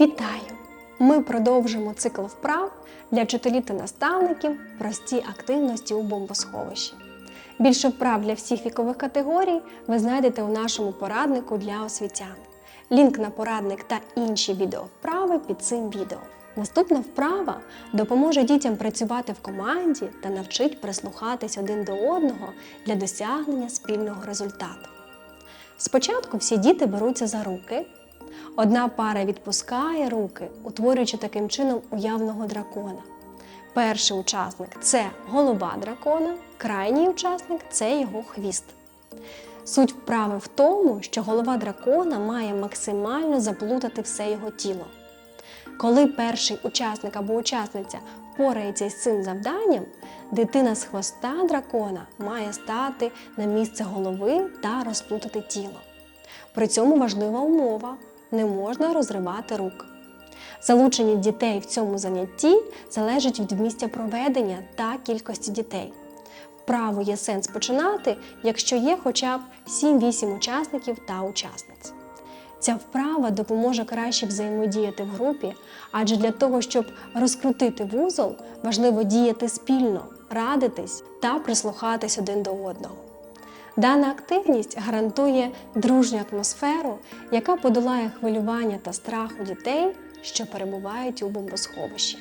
Вітаю! Ми продовжимо цикл вправ для вчителів та наставників прості активності у бомбосховищі. Більше вправ для всіх вікових категорій ви знайдете у нашому пораднику для освітян. Лінк на порадник та інші відеовправи під цим відео. Наступна вправа допоможе дітям працювати в команді та навчить прислухатись один до одного для досягнення спільного результату. Спочатку всі діти беруться за руки. Одна пара відпускає руки, утворюючи таким чином уявного дракона. Перший учасник це голова дракона, крайній учасник це його хвіст. Суть вправи в тому, що голова дракона має максимально заплутати все його тіло. Коли перший учасник або учасниця впорається із цим завданням, дитина з хвоста дракона має стати на місце голови та розплутати тіло. При цьому важлива умова не можна розривати рук. Залучення дітей в цьому занятті залежить від місця проведення та кількості дітей. Вправу є сенс починати, якщо є хоча б 7-8 учасників та учасниць. Ця вправа допоможе краще взаємодіяти в групі, адже для того, щоб розкрутити вузол, важливо діяти спільно, радитись та прислухатись один до одного. Дана активність гарантує дружню атмосферу, яка подолає хвилювання та страх у дітей, що перебувають у бомбосховищі.